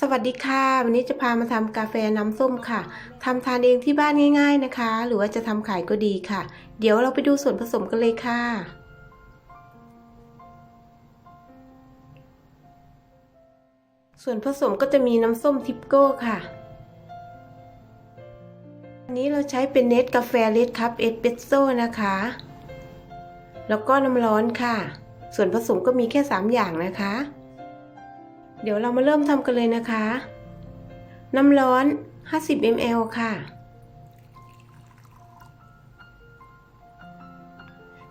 สวัสดีค่ะ วันนี้จะพามาทำกาแฟน้ำส้มค่ะทำทานเองที่บ้านง่าย ๆนะคะ หรือว่าจะทำขายก็ดีค่ะ เดี๋ยวเราไปดูส่วนผสมกันเลยค่ะ ส่วนผสมก็จะมีน้ำส้มทิปโก้ค่ะ อันนี้เราใช้เป็นเนสกาแฟเลดคัพเอสเปรสโซ่นะคะ แล้วก็น้ำร้อนค่ะ ส่วนผสมก็มีแค่ 3 อย่างนะคะ เดี๋ยวเรามาเริ่มทำกันเลยนะคะ น้ำร้อน 50 ml ค่ะ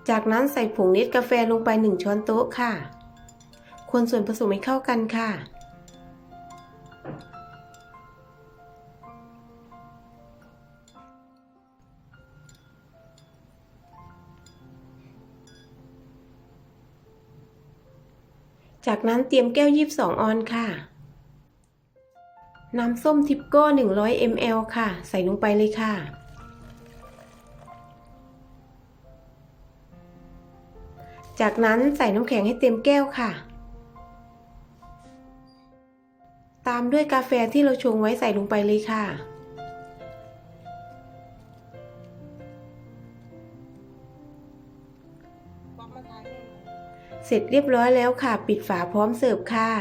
จากนั้นใส่ผงเนสกาแฟลงไป 1 ช้อนโต๊ะค่ะ คนส่วนผสมให้เข้ากันค่ะ จากนั้นเตรียมแก้ว 22 ออนค่ะ น้ำส้มทิปโก้ 100 ml ค่ะ ใส่ลงไปเลยค่ะ จากนั้นใส่น้ำแข็งให้เต็มแก้วค่ะ ตามด้วยกาแฟที่เราชงไว้ใส่ลงไปเลยค่ะ เสร็จเรียบร้อยแล้วค่ะ ปิดฝาพร้อมเสิร์ฟค่ะ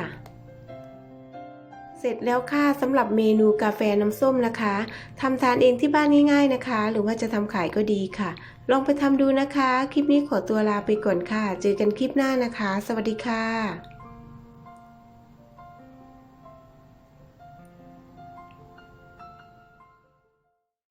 เสร็จแล้วค่ะสำหรับเมนูกาแฟน้ำส้มนะคะทำทานเองที่บ้านง่ายๆนะคะ หรือว่าจะทำขายก็ดีค่ะ ลองไปทำดูนะคะ คลิปนี้ขอตัวลาไปก่อนค่ะ เจอกันคลิปหน้านะคะ สวัสดีค่ะ